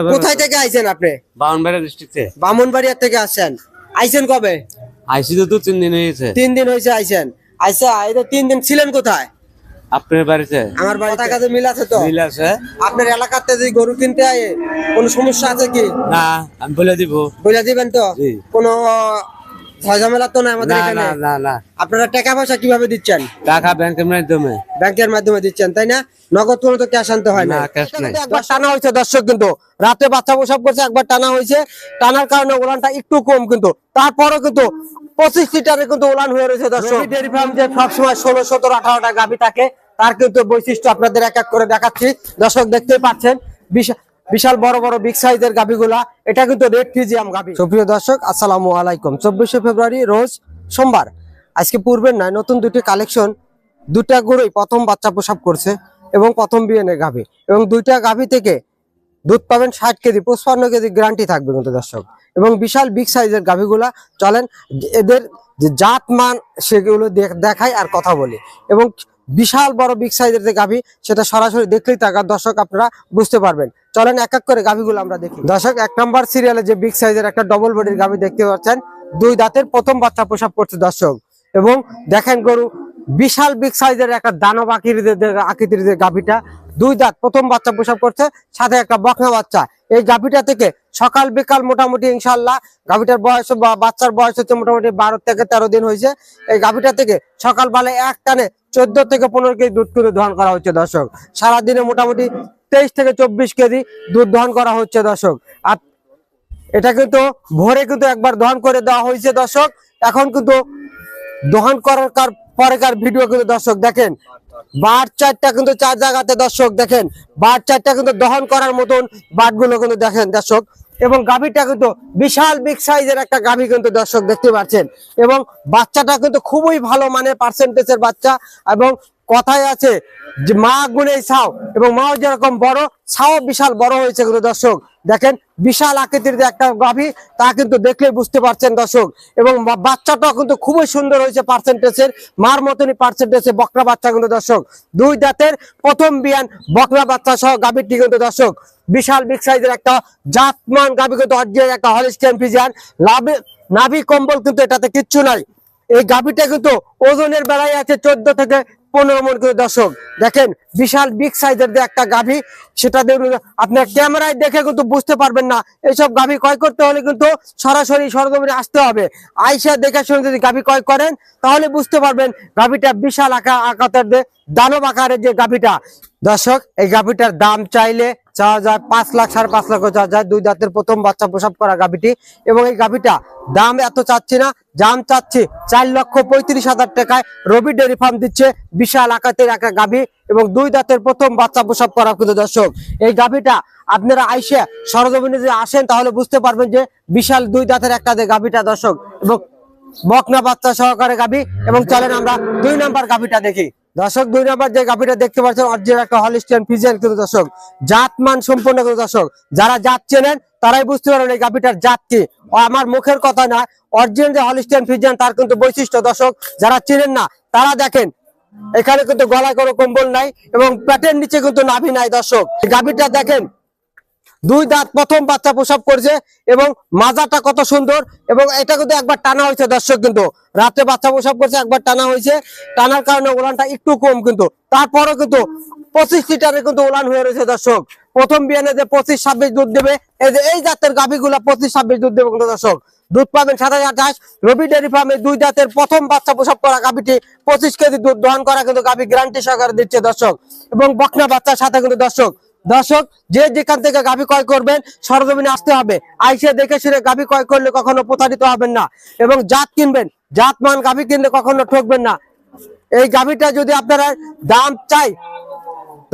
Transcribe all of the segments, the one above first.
কোথায় থেকে আইছেন আপনি? বামনবাড়িয়া ডিস্ট্রিক্ট থেকে বামুনবাড়িয়া থেকে আসছেন। আইছেন কবে? আইছি তো তিন দিন হয়েছে। তিন দিন হয়েছে আইছেন। আইসা এটা তিন দিন ছিলেন কোথায়? আপনার বাড়িতে? আমার বাড়ি টাকাতে মিল আছে তো? মিল আছে। আপনার এলাকাতে যদি গরু কিনতে আয় কোনো সমস্যা আছে কি? না আমি বলে দিব। বলে দিবেন তো? কোনো ঝামেলা তো না আমাদের এখানে। না না না। আপনারা টাকা পয়সা কীভাবে দিচ্ছেন? টাকা ব্যাংকের মাধ্যমে। ব্যাংকের মাধ্যমে দিচ্ছেন তাই না? নগদ কোনো তো ক্যাশ আনতে হয় না না, cash নাই। একবার টানা হয়েছে দর্শক কিন্তু। রাতে বাচ্চা প্রসব করছে একবার টানা হয়েছে। টানার কারণে উলানটা একটু কম কিন্তু। তারপরও কিন্তু পঁচিশ লিটারে কিন্তু উলান হয়ে রয়েছে দর্শক। ডেয়ারি ফার্ম যে সবসময় ষোলো সতেরো আঠারোটা গাভি থাকে তার কিন্তু বৈশিষ্ট্য আপনাদের এক এক করে দেখাচ্ছি। দর্শক দেখতেই পাচ্ছেন বিশাল বড় বড় বিগ সাইজের গাভিগুলা। এটা কিন্তু রেড ফিজিয়াম গাভি। সুপ্রিয় দর্শক, আসসালামু আলাইকুম। চব্বিশে ফেব্রুয়ারি রোজ সোমবার। আজকে পূর্বের নয়, নতুন দুটি কালেকশন দুটা গরুই প্রথম বাচ্চা প্রসব করছে এবং প্রথম বিয়েনে গাভী। এবং দুইটা গাভী থেকে দুধ পাবেন ষাট কেজি, পঁচপান্ন কেজি গ্যারান্টি থাকবে কিন্তু দর্শক। এবং বিশাল বিগ সাইজের গাভীগুলা, চলেন এদের জাত মান সেগুলো দেখ- দেখাই আর কথা বলি। এবং বিশাল বড় বিগ সাইজের যে গাভী, সেটা সরাসরি দেখলেই থাকার দর্শক আপনারা বুঝতে পারবেন। চলেন এক এক করে গাভীগুলো আমরা দেখি। দর্শক, এক নম্বর সিরিয়ালে যে বিগ সাইজের একটা ডবল বডির গাভী দেখতে পাচ্ছেন, দুই দাঁতের প্রথম বাচ্চা প্রসব করছে দর্শক। এবং দেখেন গরু, বিশাল বিগ সাইজের একটা দানব আকৃতির আকৃতির যে গাভীটা, দুই দাঁত প্রথম বাচ্চা প্রসব করছে সাথে একটা বকনা বাচ্চা। এই গাভীটা থেকে সকাল বিকাল মোটামুটি ইনশাল্লাহ গাভীটার বয়স বাচ্চার বয়স হচ্ছে মোটামুটি বারো থেকে তেরো দিন হয়েছে। এই গাভীটা থেকে সকালবেলা এক টানে চোদ্দ থেকে পনেরো কেজি দুধ করে দহন করা হচ্ছে, দর্শক। সারাদিনে মোটামুটি তেইশ থেকে চব্বিশ কেজি দুধ দহন করা হচ্ছে, দর্শক। আর এটা কিন্তু ভোরে কিন্তু একবার দহন করে দেওয়া হয়েছে, দর্শক। এখন কিন্তু দহন করার কার পরেকার ভিডিও কিন্তু, দর্শক, দেখেন। বার চারটা কিন্তু চার জায়গাতে, দর্শক, দেখেন। বার চারটা কিন্তু দহন করার মতন বাটগুলো কিন্তু দেখেন, দর্শক। এবং গাভীটা কিন্তু বিশাল বিগ সাইজের একটা গাভী কিন্তু দর্শক দেখতে পাচ্ছেন। এবং বাচ্চাটা কিন্তু খুবই ভালো মানে পার্সেন্টেজের বাচ্চা এবং কথায় আছে যে মা গুণে ছাও এবং মাও যেরকম বড়, ছাও বিশাল বড় হয়েছে কিন্তু দর্শক। দেখেন, বিশাল আকৃতির একটা গাভী, তা কিন্তু দেখলে বুঝতে পারছেন দর্শক। এবং বাচ্চাটাও কিন্তু খুবই সুন্দর হয়েছে পার্সেন্টেজের, মার মতনই পার্সেন্টেজের বকরা বাচ্চা কিন্তু দর্শক। দুই দাঁতের প্রথম বিয়ান বকরা বাচ্চা সহ গাভীরটি কিন্তু দর্শক। বিশাল বিগ সাইজের একটা জাতমান গাভী কিন্তু একটা হলিস্টিয়ান ফিজিয়ান লাভে নাভি কম্বল কিন্তু এটাতে কিচ্ছু নাই। এই গাভীটা কিন্তু ওজনের বেলায় আছে চোদ্দ থেকে পনেরো মন করে দর্শক, দেখেন বিশাল বিগ সাইজের একটা গাভী, সেটা দেখুন, আপনার ক্যামেরায় দেখে কিন্তু বুঝতে পারবেন না, এইসব গাভী ক্রয় করতে হলে কিন্তু সরাসরি সরজমিনে আসতে হবে। আইসা দেখে শুনে যদি গাভী ক্রয় করেন, তাহলে বুঝতে পারবেন গাভীটা বিশাল আঁকা আকাতের দানব আকারের যে গাভীটা, দর্শক, এই গাভীটার দাম চাইলে চাওয়া যায় পাঁচ লাখ, সাড়ে পাঁচ লাখ চাওয়া যায় দুই দাঁতের প্রথম বাচ্চা প্রসব করা গাভীটি এবং এই গাভীটা দাম এত চাচ্ছি না, দাম চাচ্ছি চার লক্ষ পঁয়ত্রিশ হাজার টাকায়। রবি ডেয়ারি ফার্ম দিচ্ছে বিশাল আকাতের একটা গাভী এবং দুই দাঁতের প্রথম বাচ্চা প্রসব করা কিন্তু দর্শক। এই গাভীটা আপনারা আইসে সরজমিনে যে আসেন, তাহলে বুঝতে পারবেন যে বিশাল দুই দাঁতের একটা গাভীটা দর্শক এবং বকনা বাচ্চা সহকারে গাভী এবং চলেন আমরা দুই নাম্বার গাভীটা দেখি। দর্শক, দুই নম্বর যে গাভীটা দেখতে পাচ্ছেন অরিজিনাল একটা হলিস্টিয়ান ফিজিয়ান কিন্তু দর্শক, জাত মান সম্পূর্ণ কিন্তু দর্শক। যারা জাত চেনেন, তারাই বুঝতে পারেন এই গাভীটার জাত কি। আমার মুখের কথা না অরিজিনাল যে হলিস্টিয়ান ফিজিয়ান তার কিন্তু বৈশিষ্ট্য দর্শক, যারা চেনেন না, তারা দেখেন, এখানে কিন্তু গলায় কোনো কম্বল নাই এবং প্যাটের নিচে কিন্তু নাভি নাই দর্শক। গাভীটা দেখেন দুই দাঁত প্রথম বাচ্চা প্রসব করছে এবং মাজাটা কত সুন্দর এবং এটা কিন্তু একবার টানা হয়েছে, দর্শক কিন্তু। রাতে বাচ্চা প্রসব করছে, একবার টানা হয়েছে। টানার কারণে উলানটা একটু কম কিন্তু। তারপরও কিন্তু পঁচিশ লিটারে কিন্তু উলান হয়ে রয়েছে, দর্শক। প্রথম বিয়ানে যে পঁচিশ, ছাব্বিশ দুধ দেবে, এই যে এই জাতের গাভীগুলা পঁচিশ, ছাব্বিশ দুধ দেবে কিন্তু, দর্শক। দুধ পাবেন সাতাশ আঠাশ রবি ডেয়ারি ফার্মে দুই জাতের প্রথম বাচ্চা প্রসব করা গাভীটি পঁচিশ কেজি দুধ দহন করা কিন্তু গাভী গ্যারান্টি সহকারে দিচ্ছে, দর্শক। এবং বকনা বাচ্চার সাথে কিন্তু, দর্শক দর্শক, যে যেখান থেকে গাভী ক্রয় করবেন, সরজমিনে আসতে হবে। আইসে দেখে শুনে গাভী ক্রয় করলে কখনো প্রতারিত হবেন না। এবং জাত কিনবেন জাত মান গাভী কিনলে কখনো ঠকবেন না। এই গাভীটা যদি আপনারা দাম চাই,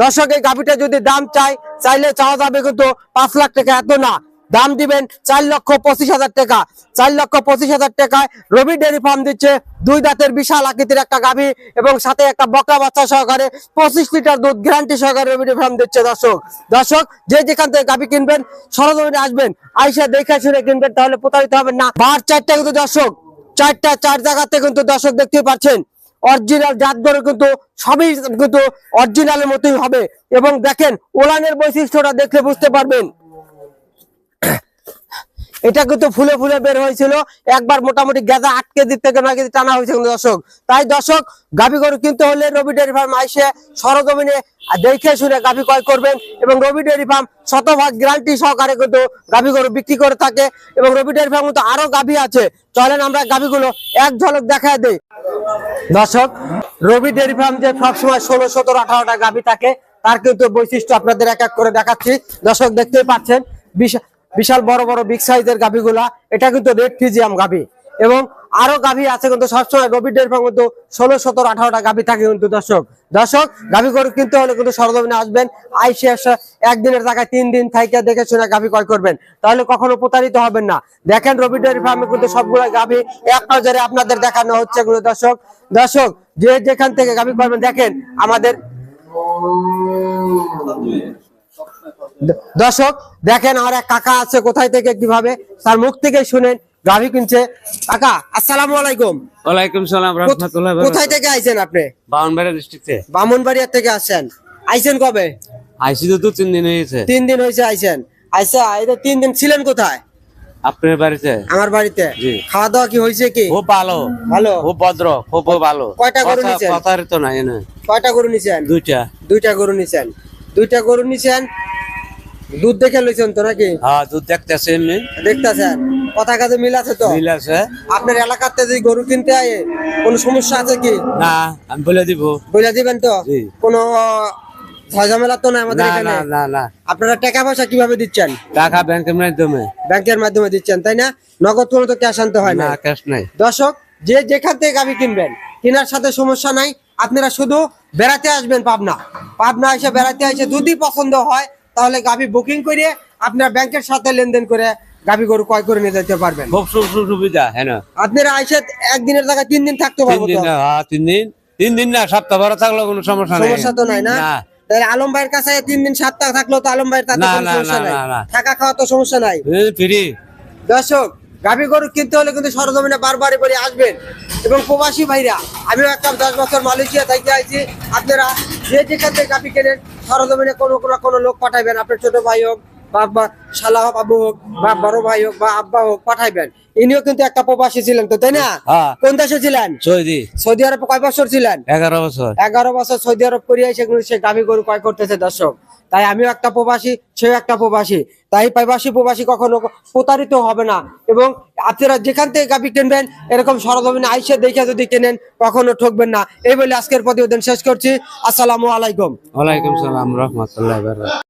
দর্শক, এই গাভীটা যদি দাম চাই, চাইলে চাওয়া যাবে কিন্তু পাঁচ লাখ টাকা এত না। দাম দিবেন চার লক্ষ পঁচিশ হাজার টাকা। চার লক্ষ পঁচিশ হাজার টাকায় রবি ডেয়ারি ফার্ম দিচ্ছে দুই দাঁতের বিশাল আকৃতির একটা গাভী এবং সাথে একটা বকরা বাচ্চা সহকারে পঁচিশ লিটার দুধ গ্যারান্টি সহকারে রবি ডেয়ারি ফার্ম দিচ্ছে দর্শক। দর্শক, যে যেখান থেকে গাভী কিনবেন, সরজমিনে আসবেন, আইসা দেখে শুনে কিনবেন, তাহলে প্রতারিত হবেন না। বার চারটা কিন্তু দর্শক, চারটা চার জায়গাতে কিন্তু দর্শক দেখতে পাচ্ছেন। অরিজিনাল জাত গরু কিন্তু সবই কিন্তু অরিজিনালের মতোই হবে। এবং দেখেন ওলানের বৈশিষ্ট্যটা দেখলে বুঝতে পারবেন। এটা কিন্তু ফুলে ফুলে বের হয়েছিল। একবার মোটামুটি গেঁদা আট কেজি থেকে নয় কেজি টানা হয়েছে কিন্তু দর্শক। তাই দর্শক, গাভী গরু কিনতে হলে রবি ডেয়ারি ফার্ম আইসে সরজমিনে দেখে শুনে গাভী ক্রয় করবেন এবং রবি ডেয়ারি ফার্ম শতভাগ গ্যারান্টি সহকারে কিন্তু গাভী গরু বিক্রি করে থাকে এবং রবি ডেয়ারি ফার্ম কিন্তু আরও গাভী আছে। চলেন আমরা গাভীগুলো এক ঝলক দেখায় দেই। দর্শক, রবি ডেয়ারি ফার্ম যে সবসময় ষোলো, সতেরো, আঠারোটা গাভী থাকে, তার কিন্তু বৈশিষ্ট্য আপনাদের এক এক করে দেখাচ্ছি। দর্শক, দেখতেই পাচ্ছেন বিশাল বড় বড় বিগ সাইজের গাভীগুলা। এটা কিন্তু রেড ফিজিয়াম গাভী। এবং আরও গাভী আছে কিন্তু সবসময় রবি ডেয়ারি ফার্ম কিন্তু ষোলো, সতেরো, আঠারোটা গাভী থাকে কিন্তু দর্শক। দর্শক, গাভী গরু কিনতে হলে কিন্তু সরজমিনে আসবেন, আইসে একদিনের জায়গায় তিন দিন থাইকে দেখে শুনে গাভী ক্রয় করবেন। তাহলে কখনো প্রতারিত হবেন না। দেখেন রবি ডেয়ারি ফার্মে কিন্তু সবগুলো গাভী এক নজরে আপনাদের দেখানো হচ্ছে এগুলো দর্শক। দর্শক, যে যেখান থেকে গাভী করবেন দেখেন আমাদের দর্শক দেখেন আমার এক কাকা আছে কোথায় থেকে কীভাবে তার মুখ থেকে শুনেন গাভী কিনছে। কাকা আসসালামু আলাইকুম। ওয়ালাইকুম সালাম কোথ- রহমতুল্লাহ কোথায় থেকে আইছেন আপনি? বাউনবাড়ি ডিস্ট্রিক্টে বামুনবাড়িয়া থেকে আসছেন। আইছেন কবে? আইসি তো তিন দিন হয়েছে। তিন দিন হয়েছে আইছেন। আইসা এই তো তিন দিন ছিলেন কোথায়? আপনার বাড়িতে? আমার বাড়িতে। জি। খাওয়া দাওয়া কি হয়েছে কি? খুব ভালো। ভালো? খুব ভদ্র খুব ভালো। কয়টা গরু কথা- নিছেন? কথার তো নাই না। কয়টা গরু নিছেন? দুইটা। দুইটা গরু নিছেন। দুইটা গরু নিছেন। দুধ দেখে লইছেন তো নাকি? হ্যাঁ দুধ দেখতেছে এমনি দেখতেছেন? কথা কাজে মিল আছে তো? মিল আছে। আপনার এলাকাতে যদি গরু কিনতে আয় কোনো সমস্যা আছে কি? না আমি বলে দিব। বলে দিবেন তো? কোনো ঝামেলা তো নাই আমাদের এখানে? না না না। আপনারা টাকা পয়সা কীভাবে দিচ্ছেন? টাকা ব্যাংকের মাধ্যমে। ব্যাংকের মাধ্যমে দিচ্ছেন তাই না? নগদ কোনো তো ক্যাশ আনতে হয় না ক্যাশ নাই। দর্শক যে যেখান থেকে গাভি কিনবেন কেনার সাথে সমস্যা নাই। আপনারা শুধু বেড়াতে আসবেন পাবনা। পাবনা এসে বেড়াতে এসে যদি পছন্দ হয় তাহলে গাভি বুকিং করে আপনার ব্যাংকের সাথে লেনদেন করে গাভি গরু ক্রয় করে নিয়ে যেতে পারবেন। খুব সুবিধা হ্যাঁ আপনারা এসে একদিনের জায়গায় তিন দিন থাকতে তিন পারব দিন না হ্যাঁ তিন দিন। তিন দিন না সপ্তাহ ভরা থাকলেও কোনো সমস্যা নেই। সমস্যা তো নাই না? তাহলে আলম ভাইয়ের কাছে তিন দিন সপ্তাহ থাকল তো আলম ভাইয়ের তাতে কোনো সমস্যা নাই। না, না। থাকা খাওয়া তো সমস্যা নাই। ফ্রি। দর্শক গাভী গরু কিনতে হলে কিন্তু সরজমিনে বারবারই করে আসবেন। এবং প্রবাসী ভাইরা আমিও একটা দশ বছর মালয়েশিয়া থেকে আইছি। আপনারা যে যেখান থেকে গাভী কেনেন সরজমিনে কোনো কোনো কোনো লোক পাঠাইবেন। আপনার ছোট ভাই হোক বা শালা হোক আবু হোক বা বড় ভাই হোক বা আব্বা হোক পাঠাইবেন। ইনিও কিন্তু একটা প্রবাসী ছিলেন তো তাই না? হ্যাঁ। কোন দেশে ছিলেন? সৌদি। সৌদি আরব কয় বছর ছিলেন? এগারো বছর। এগারো বছর সৌদি আরব করিয়া সেগুলো সে দাবি গরু কয় করতেছে দর্শক। তাই আমিও একটা প্রবাসী, সেও একটা প্রবাসী। তাই প্রবাসী প্রবাসী কখনো প্রতারিত হবে না। এবং আপনারা যেখান থেকে গাভি কিনবেন, এরকম সরজমিনে আইসে দেখে যদি কেনেন, কখনো ঠকবেন না। এই বলে আজকের প্রতিবেদন শেষ করছি। আসসালামু আলাইকুম। ওয়ালাইকুম সালাম, রহমতুল্লাহ